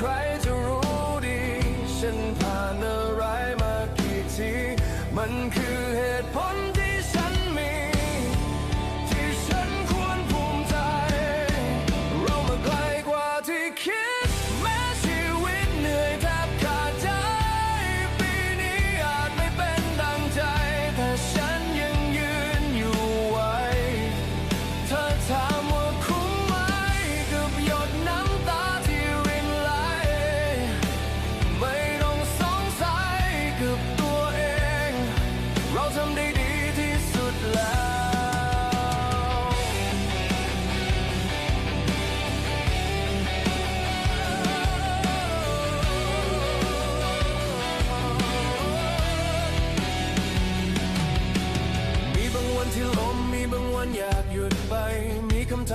ใครจะรู้ดี ฉันผ่านอะไรมากี่ที มันคือเหตุผล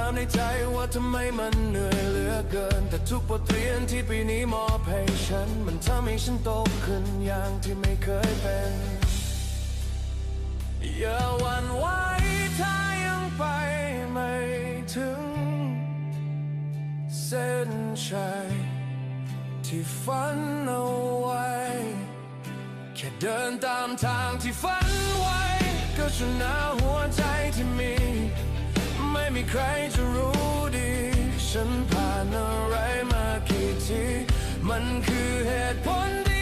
ามในใจว่าทำไมมันเหนื่อยเหลือเกิน แต่ทุกบทเรียนที่ปีนี้มอบให้ฉัน มันทำให้ฉันโตขึ้นอย่างที่ไม่เคยเป็นอย่าหวั่นไหวถ้ายังไปไม่ถึง เส้นชัยที่ฝันเอาไว้ แค่เดินตามทางที่ฝันไว้ ก็ชนะหัวใจที่มี ม่มีใครจะรู้ดี ฉันผ่านอะไรมากี่ที มันคือเหตุผล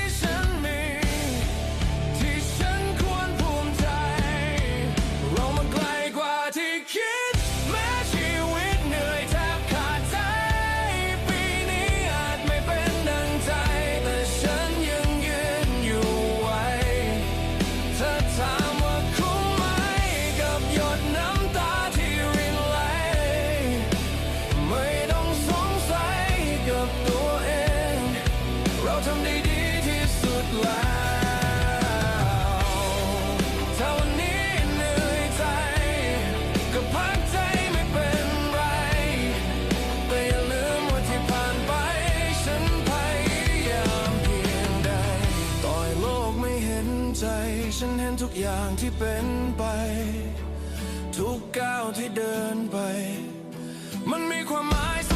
ฉันเห็นทุกอย่างที่เป็นไป ทุกก้าวที่เดินไป มันมีความหมาย